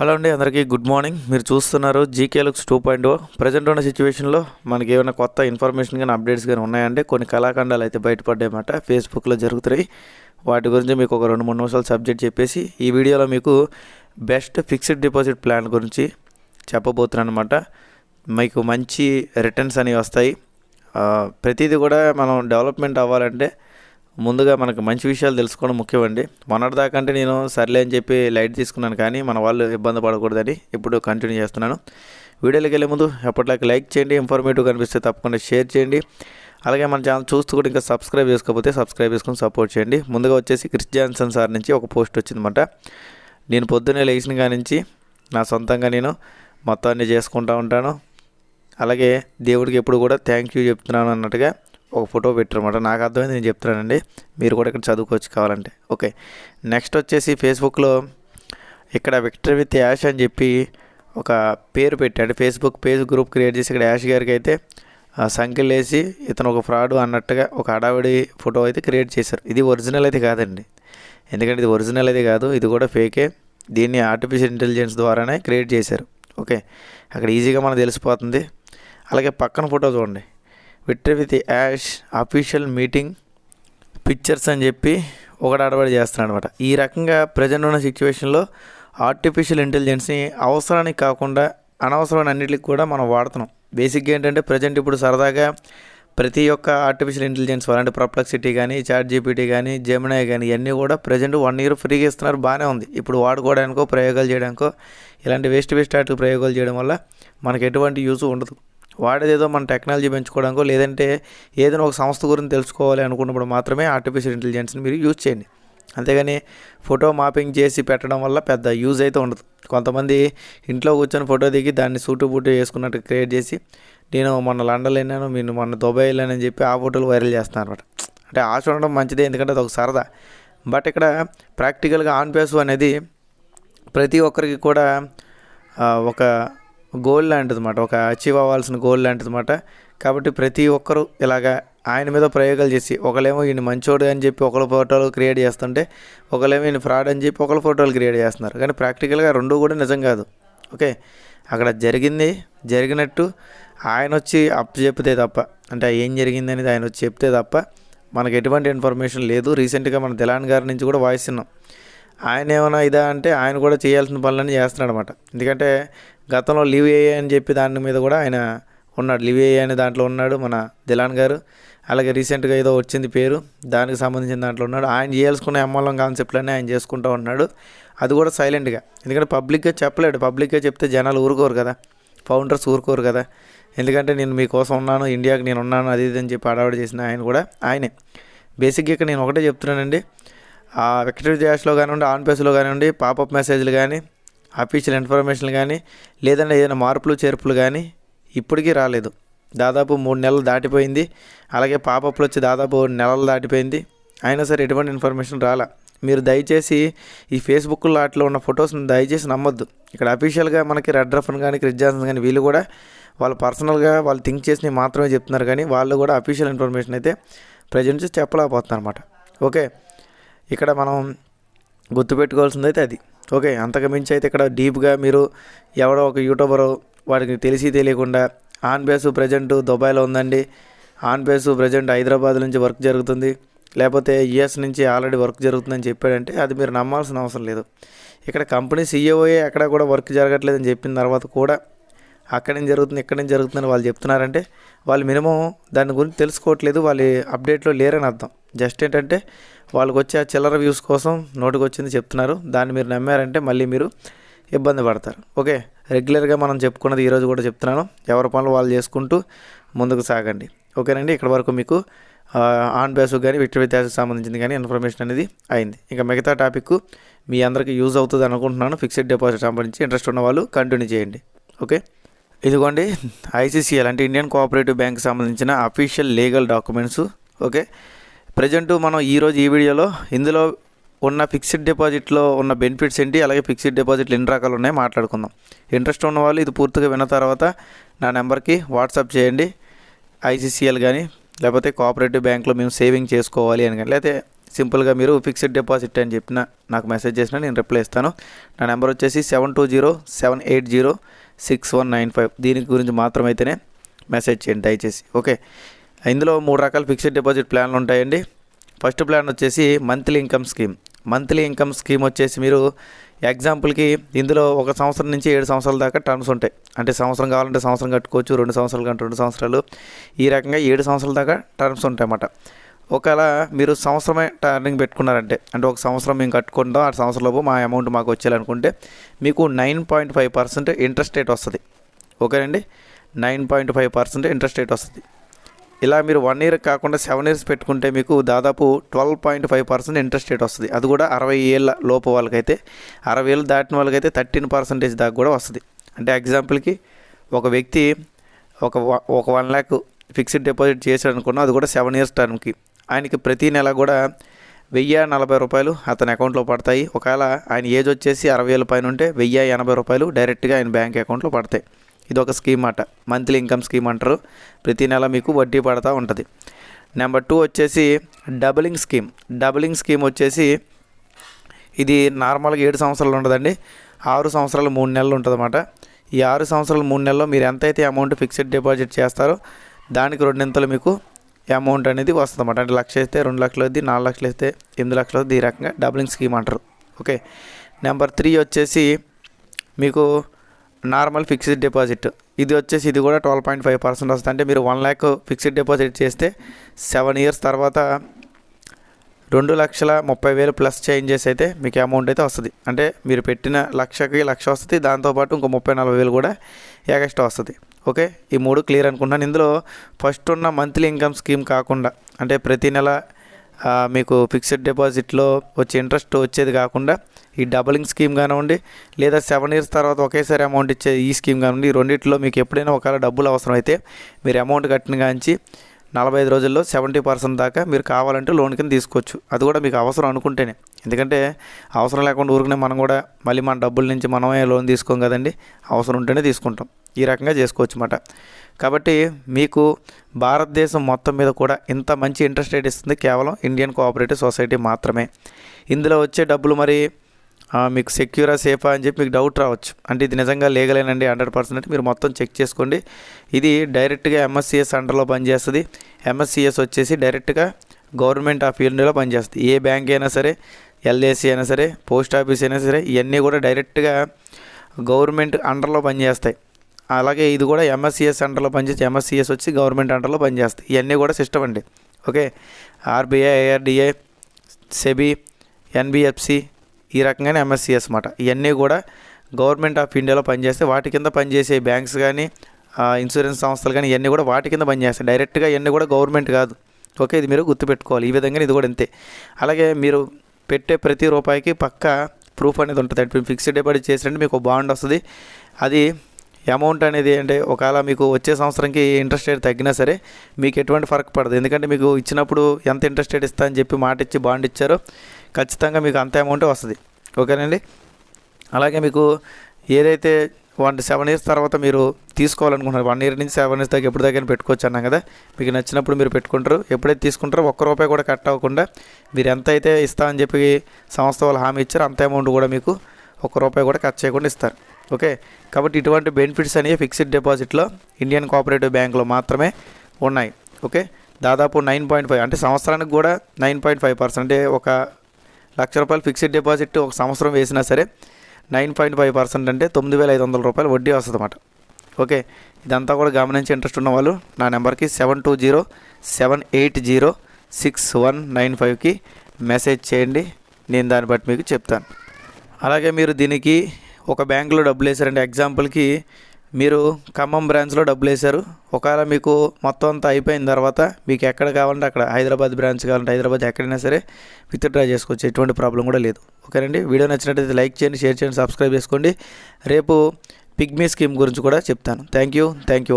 Hello అండి అందరికీ good morning. మీరు చూస్తున్నారు GK looks two point O. Present ఉన్న సిచ్యువేషన్లో మనకి ఏమైనా కొత్త ఇన్ఫర్మేషన్ కానీ అప్డేట్స్ కానీ ఉన్నాయంటే కొన్ని కళాఖండాలు అయితే బయటపడ్డాయన్నమాట ఫేస్బుక్లో జరుగుతున్నాయి. వాటి గురించి మీకు ఒక రెండు మూడు నిమిషాలు సబ్జెక్ట్ చెప్పేసి ఈ వీడియోలో మీకు బెస్ట్ ఫిక్స్డ్ డిపాజిట్ ప్లాన్ గురించి చెప్పబోతున్నాను అనమాట మీకు మంచి రిటర్న్స్ అనేవి వస్తాయి. ప్రతిదీ కూడా మనం డెవలప్మెంట్ అవ్వాలంటే ముందుగా మనకు మంచి విషయాలు తెలుసుకోవడం ముఖ్యమండి. మొన్నటిదాకా అంటే నేను సర్లే అని చెప్పి లైట్ తీసుకున్నాను కానీ మన వాళ్ళు ఇబ్బంది పడకూడదని ఇప్పుడు కంటిన్యూ చేస్తున్నాను. వీడియోలోకి వెళ్ళే ముందు ఎప్పటిలాగా లైక్ చేయండి ఇన్ఫర్మేటివ్ కనిపిస్తే తప్పకుండా షేర్ చేయండి. అలాగే మన ఛానల్ చూస్తూ కూడా ఇంకా సబ్స్క్రైబ్ చేసుకోకపోతే సబ్స్క్రైబ్ చేసుకొని సపోర్ట్ చేయండి. ముందుగా వచ్చేసి క్రిస్ జాన్సన్ సార్ నుంచి ఒక పోస్ట్ వచ్చిందన్నమాట. నేను పొద్దున్నే లేచిన కాడి నుంచి నా సొంతంగా నేను మొత్తాన్ని చేసుకుంటూ ఉంటాను. అలాగే దేవుడికి ఎప్పుడు కూడా థ్యాంక్ యూ చెప్తున్నాను అన్నట్టుగా ఒక ఫోటో పెట్టారన్నమాట. నాకు అర్థమైంది నేను చెప్తున్నానండి. మీరు కూడా ఇక్కడ చదువుకోవచ్చు కావాలంటే. ఓకే. నెక్స్ట్ వచ్చేసి ఫేస్బుక్లో ఇక్కడ విక్టర్ విత్ యాష్ అని చెప్పి ఒక పేరు పెట్టాడు. ఫేస్బుక్ పేజ్ గ్రూప్ క్రియేట్ చేసి ఇక్కడ యాష్ గారికి అయితే ఆ, సంఖ్యలు వేసి ఇతను ఒక ఫ్రాడ్ అన్నట్టుగా ఒక హడావిడి ఫోటో అయితే క్రియేట్ చేశారు. ఇది ఒరిజినల్ అయితే కాదండి. ఎందుకంటే ఇది ఒరిజినల్ అయితే కాదు ఇది కూడా ఫేకే. దీన్ని ఆర్టిఫిషియల్ ఇంటెలిజెన్స్ ద్వారానే క్రియేట్ చేశారు. ఓకే. అక్కడ ఈజీగా మనకు తెలిసిపోతుంది. అలాగే పక్కన ఫోటో చూడండి. Victor with Ash official meeting pictures అని చెప్పి ఒకటి అడబడి చేస్తున్నాడు అనమాట ఈ రకంగా ప్రజెంట్ ఉన్న సిచ్యువేషన్లో ఆర్టిఫిషియల్ ఇంటెలిజెన్స్ని అవసరానికి కాకుండా అనవసరమైన అన్నిటికి కూడా మనం వాడుతున్నాం. బేసిక్గా ఏంటంటే ప్రజెంట్ ఇప్పుడు సరదాగా ప్రతి ఒక్క ఆర్టిఫిషియల్ ఇంటెలిజెన్స్ అలాంటి ప్రొప్లెక్సిటీ కానీ చాట్ జీపీటీ కానీ జెమినాయ్ కానీ ఇవన్నీ కూడా ప్రజెంట్ వన్ ఇయర్ ఫ్రీగా ఇస్తున్నారు బాగానే ఉంది. ఇప్పుడు వాడుకోవడానికో ప్రయోగాలు చేయడానికో ఇలాంటి వేస్ట్ వేస్ట్ ఆర్ట్ ప్రయోగాలు చేయడం వల్ల మనకు ఎటువంటి యూజ్ ఉండదు. వాడేదేదో మన టెక్నాలజీ పెంచుకోవడానికో లేదంటే ఏదైనా ఒక సంస్థ గురించి తెలుసుకోవాలి అనుకున్నప్పుడు మాత్రమే ఆర్టిఫిషియల్ ఇంటెలిజెన్స్ని మీరు యూజ్ చేయండి. అంతేగాని ఫోటో మాపింగ్ చేసి పెట్టడం వల్ల పెద్ద యూజ్ అయితే ఉండదు. కొంతమంది ఇంట్లో కూర్చొని ఫోటో దిగి దాన్ని సూటు బూటు వేసుకున్నట్టు క్రియేట్ చేసి నేను మొన్న లండన్ వెళ్ళాను నేను మొన్న దుబాయ్ వెళ్ళానని చెప్పి ఆ ఫోటోలు వైరల్ చేస్తున్నారు అనమాట అంటే ఆశ ఉండడం మంచిదే ఎందుకంటే అది ఒక సరదా. బట్ ఇక్కడ ప్రాక్టికల్గా ఆన్ పేసు అనేది ప్రతి ఒక్కరికి కూడా ఒక గోల్ లాంటిది అనమాట ఒక అచీవ్ అవ్వాల్సిన గోల్ లాంటిది అనమాట కాబట్టి ప్రతి ఒక్కరూ ఇలాగా ఆయన మీద ప్రయోగాలు చేసి ఒకళ్ళేమో ఈయన మంచోడు అని చెప్పి ఒకళ్ళ ఫోటోలు క్రియేట్ చేస్తుంటే ఒకళ్ళేమో ఈయన ఫ్రాడ్ అని చెప్పి ఒకళ్ళ ఫోటోలు క్రియేట్ చేస్తున్నారు. కానీ ప్రాక్టికల్గా రెండు కూడా నిజం కాదు. ఓకే? అక్కడ జరిగింది జరిగినట్టు ఆయన వచ్చి అప్ చెప్తే తప్ప అంటే ఏం జరిగింది అనేది ఆయన వచ్చి చెప్తే తప్ప మనకు ఎటువంటి ఇన్ఫర్మేషన్ లేదు. రీసెంట్గా మన దిలాన్ గారి నుంచి కూడా వాయిస్ విన్నాం. ఆయన ఏమైనా ఇదా అంటే ఆయన కూడా చేయాల్సిన పనులన్నీ చేస్తున్నాడు అనమాట ఎందుకంటే గతంలో లీవ్ ఏఏ అని చెప్పి దాని మీద కూడా ఆయన ఉన్నాడు. లివ్ ఏఏ అనే దాంట్లో ఉన్నాడు మన దిలాన్ గారు. అలాగే రీసెంట్గా ఏదో వచ్చింది పేరు దానికి సంబంధించిన దాంట్లో ఉన్నాడు. ఆయన చేయాల్సుకున్న ఎంఎల్ఎం కాన్సెప్ట్లనే ఆయన చేసుకుంటూ ఉన్నాడు. అది కూడా సైలెంట్గా. ఎందుకంటే పబ్లిక్గా చెప్పలేడు. పబ్లిక్గా చెప్తే జనాలు ఊరుకోరు కదా. ఫౌండర్స్ ఊరుకోరు కదా. ఎందుకంటే నేను మీకోసం ఉన్నాను ఇండియాకి నేను ఉన్నాను అది ఇది అని చెప్పి అడవాడు చేసిన ఆయన కూడా ఆయనే. బేసిక్గా ఇక్కడ నేను ఒకటే చెప్తున్నానండి. ఆ వెక్టరీ జాష్లో కానివ్వండి ఆన్ పేస్లో కానివ్వండి పాపప్ మెసేజ్లు కానీ అఫీషియల్ ఇన్ఫర్మేషన్లు కానీ లేదంటే ఏదైనా మార్పులు చేర్పులు కానీ ఇప్పటికీ రాలేదు. దాదాపు మూడు నెలలు దాటిపోయింది. అలాగే పాపప్లు వచ్చి దాదాపు నెలలు దాటిపోయింది. అయినా సరే ఎటువంటి ఇన్ఫర్మేషన్ రాలా. మీరు దయచేసి ఈ ఫేస్బుక్లో వాటిలో ఉన్న ఫొటోస్ని దయచేసి నమ్మొద్దు. ఇక్కడ అఫీషియల్గా మనకి రెడ్ రఫన్ కానీ క్రిస్ జాన్సన్ కానీ వీళ్ళు కూడా వాళ్ళు పర్సనల్గా వాళ్ళు థింక్ చేసినవి మాత్రమే చెప్తున్నారు. కానీ వాళ్ళు కూడా అఫీషియల్ ఇన్ఫర్మేషన్ అయితే ప్రజెంట్ చెప్పలేకపోతున్నారు అనమాట ఓకే. ఇక్కడ మనం గుర్తుపెట్టుకోవాల్సింది అయితే అది. ఓకే అంతకు మించి అయితే ఇక్కడ డీప్గా మీరు ఎవరో ఒక యూట్యూబర్ వాడికి తెలిసి తెలియకుండా ఆన్ బేస్ ప్రజెంట్ దుబాయ్లో ఉందండి. ఆన్ బేస్ ప్రజెంట్ హైదరాబాద్ నుంచి వర్క్ జరుగుతుంది. లేకపోతే యుఎస్ నుంచి ఆల్రెడీ వర్క్ జరుగుతుందని చెప్పాడంటే అది మీరు నమ్మాల్సిన అవసరం లేదు. ఇక్కడ కంపెనీ సీఈఓఏ ఎక్కడ కూడా వర్క్ జరగట్లేదని చెప్పిన తర్వాత కూడా అక్కడ నుంచి జరుగుతుంది ఇక్కడ నుంచి జరుగుతుందని వాళ్ళు చెప్తున్నారంటే వాళ్ళు మినిమం దాని గురించి తెలుసుకోవట్లేదు వాళ్ళు అప్డేట్లో లేరని అర్థం. జస్ట్ ఏంటంటే వాళ్ళకి వచ్చే ఆ చిల్లర వ్యూస్ కోసం నోటికి వచ్చింది చెప్తున్నారు. దాన్ని మీరు నమ్మారంటే మళ్ళీ మీరు ఇబ్బంది పడతారు. ఓకే? రెగ్యులర్గా మనం చెప్పుకున్నది ఈరోజు కూడా చెప్తున్నాను. ఎవరి పనులు వాళ్ళు చేసుకుంటూ ముందుకు సాగండి. ఓకేనండి? ఇక్కడ వరకు మీకు ఆన్ బేస్ కానీ విక్టర్ వ్యత్యాసకు సంబంధించింది కానీ ఇన్ఫర్మేషన్ అనేది అయింది. ఇంకా మిగతా టాపిక్ మీ అందరికీ యూజ్ అవుతుంది అనుకుంటున్నాను. ఫిక్స్డ్ డిపాజిట్ సంబంధించి ఇంట్రెస్ట్ ఉన్న వాళ్ళు కంటిన్యూ చేయండి. ఓకే? ఇదిగోండి. ఐసీసీఎల్ అంటే ఇండియన్ కోఆపరేటివ్ బ్యాంక్ సంబంధించిన official legal documents. Okay? Present మనం ఈరోజు ఈ వీడియోలో ఇందులో ఉన్న ఫిక్స్డ్ డిపాజిట్లో ఉన్న బెనిఫిట్స్ ఏంటి అలాగే ఫిక్స్డ్ డిపాజిట్లు ఎన్ని రకాలు ఉన్నాయో మాట్లాడుకుందాం. ఇంట్రెస్ట్ ఉన్న వాళ్ళు ఇది పూర్తిగా విన్న తర్వాత నా నెంబర్కి వాట్సాప్ చేయండి ఐసీసీఎల్ కానీ లేకపోతే కోఆపరేటివ్ బ్యాంక్లో మేము సేవింగ్ చేసుకోవాలి అని కానీ లేకపోతే సింపుల్గా మీరు ఫిక్స్డ్ డిపాజిట్ అని చెప్పిన నాకు మెసేజ్ చేసినా నేను రిప్లై ఇస్తాను. నా నెంబర్ వచ్చేసి seven two zero seven eight zero six one nine five. దీని గురించి మాత్రమైతేనే మెసేజ్ చేయండి దయచేసి. ఓకే. ఇందులో మూడు రకాల ఫిక్స్డ్ డిపాజిట్ ప్లాన్లు ఉంటాయండి. ఫస్ట్ ప్లాన్ వచ్చేసి monthly income scheme. Monthly income scheme వచ్చేసి మీరు ఎగ్జాంపుల్కి ఇందులో ఒక సంవత్సరం నుంచి ఏడు సంవత్సరాల దాకా టర్మ్స్ ఉంటాయి. అంటే సంవత్సరం కావాలంటే సంవత్సరం కట్టుకోవచ్చు రెండు సంవత్సరాలు కంటే రెండు సంవత్సరాలు. ఈ రకంగా ఏడు సంవత్సరాల దాకా టర్మ్స్ ఉంటాయి అన్నమాట ఒకవేళ మీరు సంవత్సరమే టర్నింగ్ పెట్టుకున్నారంటే అంటే ఒక సంవత్సరం మేము కట్టుకుంటాం ఆ సంవత్సరంలోపు మా అమౌంట్ మాకు వచ్చేయాలనుకుంటే మీకు nine point five percent interest rate వస్తుంది. ఓకేనండి? Nine point five percent interest rate వస్తుంది. ఇలా మీరు వన్ ఇయర్ కాకుండా సెవెన్ ఇయర్స్ పెట్టుకుంటే మీకు దాదాపు twelve point five percent interest rate వస్తుంది. అది కూడా అరవై ఏళ్ళ లోపు వాళ్ళకైతే అరవై ఏళ్ళు దాటిన వాళ్ళకైతే థర్టీన్ పర్సెంటేజ్ దాకా కూడా వస్తుంది. అంటే ఎగ్జాంపుల్కి ఒక వ్యక్తి ఒక వ- ఒక వన్ ల్యాక్ ఫిక్స్డ్ డిపాజిట్ చేశాడు అనుకున్నా అది కూడా సెవెన్ ఇయర్స్ టర్మ్కి ఆయనకి ప్రతి నెల కూడా వెయ్యి నలభై రూపాయలు అతని అకౌంట్లో పడతాయి. ఒకవేళ ఆయన ఏజ్ వచ్చేసి అరవై ఏళ్ళ పైన ఉంటే వెయ్యి ఎనభై రూపాయలు డైరెక్ట్గా ఆయన బ్యాంక్ అకౌంట్లో పడతాయి. ఇది ఒక స్కీమ్ అట. మంత్లీ ఇన్కమ్ స్కీమ్ అంటారు. ప్రతి నెల మీకు వడ్డీ పడతా ఉంటుంది. నెంబర్ టూ వచ్చేసి డబలింగ్ స్కీమ్. డబలింగ్ స్కీమ్ వచ్చేసి ఇది నార్మల్గా ఏడు సంవత్సరాలు ఉండదండి. ఆరు సంవత్సరాలు మూడు నెలలు ఉంటుందన్నమాట. ఈ ఆరు సంవత్సరాలు మూడు నెలల్లో మీరు ఎంతైతే అమౌంట్ ఫిక్స్డ్ డిపాజిట్ చేస్తారో దానికి రెండింతలు మీకు అమౌంట్ అనేది వస్తుంది అన్నమాట అంటే లక్ష వేస్తే రెండు లక్షలు అవుద్ది నాలుగు లక్షలు వేస్తే ఎనిమిది లక్షలు అవుద్ది. ఈ రకంగా డబలింగ్ స్కీమ్ అంటారు. ఓకే. నెంబర్ త్రీ వచ్చేసి మీకు నార్మల్ ఫిక్స్డ్ డిపాజిట్. ఇది వచ్చేసి ఇది కూడా ట్వెల్వ్ పాయింట్ ఫైవ్ పర్సెంట్ వస్తుంది. అంటే మీరు వన్ ల్యాక్ ఫిక్స్డ్ డిపాజిట్ చేస్తే సెవెన్ ఇయర్స్ తర్వాత రెండు లక్షల ముప్పై వేలు ప్లస్ చేంజెస్ అయితే మీకు అమౌంట్ అయితే వస్తుంది. అంటే మీరు పెట్టిన లక్షకి లక్ష వస్తుంది. దాంతోపాటు ఇంకో ముప్పై నలభై వేలు కూడా ఎగస్ట్రా వస్తుంది. ఓకే? ఈ మూడు క్లియర్ అనుకుంటున్నాను. ఇందులో ఫస్ట్ ఉన్న మంత్లీ ఇన్కమ్ స్కీమ్ కాకుండా అంటే ప్రతి నెల మీకు ఫిక్స్డ్ డిపాజిట్లో వచ్చే ఇంట్రెస్ట్ వచ్చేది కాకుండా ఈ డబలింగ్ స్కీమ్ కానివ్వండి లేదా సెవెన్ ఇయర్స్ తర్వాత ఒకేసారి అమౌంట్ ఇచ్చే ఈ స్కీమ్ కానివ్వండి ఈ మీకు ఎప్పుడైనా ఒకవేళ డబ్బులు అవసరం అయితే మీరు అమౌంట్ కట్టిన కాంచి నలభై ఐదు రోజుల్లో సెవెంటీ పర్సెంట్ దాకా మీరు కావాలంటే లోన్ కింద తీసుకోవచ్చు. అది కూడా మీకు అవసరం అనుకుంటేనే. ఎందుకంటే అవసరం లేకుండా ఊరికనే మనం కూడా మళ్ళీ మన డబ్బుల నుంచి మనమే లోన్ తీసుకోం కదండి అవసరం ఉంటేనే తీసుకుంటాం. ఈ రకంగా చేసుకోవచ్చు అన్నమాట కాబట్టి మీకు భారతదేశం మొత్తం మీద కూడా ఇంత మంచి ఇంట్రెస్ట్ రేట్ ఇస్తుంది కేవలం ఇండియన్ కోఆపరేటివ్ సొసైటీ మాత్రమే. ఇందులో వచ్చే డబ్బులు మరి మీకు సెక్యూరా సేఫా అని చెప్పి మీకు డౌట్ రావచ్చు. అంటే ఇది నిజంగా లీగలేనండి హండ్రెడ్ పర్సెంట్. మీరు మొత్తం చెక్ చేసుకోండి. ఇది డైరెక్ట్గా ఎంఎస్సిఎస్ అండర్లో పనిచేస్తుంది. ఎంఎస్సిఎస్ వచ్చేసి డైరెక్ట్గా గవర్నమెంట్ ఆఫ్ ఇండియాలో పనిచేస్తుంది. ఏ బ్యాంక్ అయినా సరే ఎల్ఐసి అయినా సరే పోస్ట్ ఆఫీస్ అయినా సరే ఇవన్నీ కూడా డైరెక్ట్గా గవర్నమెంట్ అండర్లో పనిచేస్తాయి. అలాగే ఇది కూడా ఎంఎస్సిఎస్ అండర్లో పనిచేసి ఎంఎస్సిఎస్ వచ్చి గవర్నమెంట్ అండర్లో పనిచేస్తాయి. ఇవన్నీ కూడా సిస్టమ్ అండి. Okay? RBI IRDA SEBI NBFC ఈ రకంగానే ఎంఎస్సిఎస్ అన్నమాట. ఇవన్నీ కూడా గవర్నమెంట్ ఆఫ్ ఇండియాలో పనిచేస్తే వాటి కింద పనిచేసే బ్యాంక్స్ కానీ ఇన్సూరెన్స్ సంస్థలు కానీ ఇవన్నీ కూడా వాటి కింద పనిచేస్తాయి. డైరెక్ట్గా ఇవన్నీ కూడా గవర్నమెంట్ కాదు. ఓకే? ఇది మీరు గుర్తుపెట్టుకోవాలి. ఈ విధంగా ఇది కూడా అంతే. అలాగే మీరు పెట్టే ప్రతి రూపాయికి పక్క ప్రూఫ్ అనేది ఉంటుంది. అంటే ఫిక్స్డ్ డిపాజిట్ చేసినట్టు మీకు బాండ్ వస్తుంది. అది అమౌంట్ అనేది అంటే ఒకవేళ మీకు వచ్చే సంవత్సరంకి ఇంట్రెస్ట్ రేట్ తగ్గినా సరే మీకు ఎటువంటి ఫరక్ పడదు. ఎందుకంటే మీకు ఇచ్చినప్పుడు ఎంత ఇంట్రెస్ట్ రేట్ ఇస్తా అని చెప్పి మాట ఇచ్చి బాండ్ ఇచ్చారో ఖచ్చితంగా మీకు అంత అమౌంట్ వస్తుంది. ఓకేనండి? అలాగే మీకు ఏదైతే వన్ సెవెన్ ఇయర్స్ తర్వాత మీరు తీసుకోవాలనుకుంటున్నారు వన్ ఇయర్ నుంచి సెవెన్ ఇయర్స్ దాకా ఎప్పుడు దాకా పెట్టుకోవచ్చు అన్నాం కదా మీకు నచ్చినప్పుడు మీరు పెట్టుకుంటారు. ఎప్పుడైతే తీసుకుంటారో ఒక్క రూపాయి కూడా కట్ అవ్వకుండా మీరు ఎంత అయితే ఇస్తామని చెప్పి సంస్థ వాళ్ళు హామీ ఇచ్చారో అంత అమౌంట్ కూడా మీకు ఒక్క రూపాయి కూడా ఖర్చు చేయకుండా ఇస్తారు. ఓకే. కాబట్టి ఇటువంటి బెనిఫిట్స్ అనేవి ఫిక్స్డ్ డిపాజిట్లో ఇండియన్ కోఆపరేటివ్ బ్యాంకులో మాత్రమే ఉన్నాయి. ఓకే. దాదాపు నైన్ పాయింట్ ఫైవ్ అంటే సంవత్సరానికి కూడా నైన్ పాయింట్ ఫైవ్ పర్సెంట్ అంటే ఒక లక్ష రూపాయలు ఫిక్స్డ్ డిపాజిట్ ఒక సంవత్సరం వేసినా సరే నైన్ పాయింట్ ఫైవ్ పర్సెంట్ అంటే తొమ్మిది వేల ఐదు వందల రూపాయలు వడ్డీ వస్తుంది అన్నమాట ఓకే. ఇదంతా కూడా గమనించి ఇంట్రెస్ట్ ఉన్న వాళ్ళు నా నెంబర్కి seven two zero seven eight zero six one nine ఫైవ్కి మెసేజ్ చేయండి. నేను దాన్ని బట్టి మీకు చెప్తాను. అలాగే మీరు దీనికి ఒక బ్యాంకులో డబ్బులు వేశారంటే ఎగ్జాంపుల్కి మీరు ఖమ్మం బ్రాంచ్లో డబ్బులు వేశారు ఒకవేళ మీకు మొత్తం అంతా అయిపోయిన తర్వాత మీకు ఎక్కడ కావాలంటే అక్కడ హైదరాబాద్ బ్రాంచ్ కావాలంటే హైదరాబాద్ ఎక్కడైనా సరే విత్డ్రా చేసుకోవచ్చు. ఎటువంటి ప్రాబ్లం కూడా లేదు. ఓకేనండి? వీడియో నచ్చినట్టయితే లైక్ చేయండి షేర్ చేయండి సబ్స్క్రైబ్ చేసుకోండి. రేపు పిగ్మీ స్కీమ్ గురించి కూడా చెప్తాను. Thank you thank you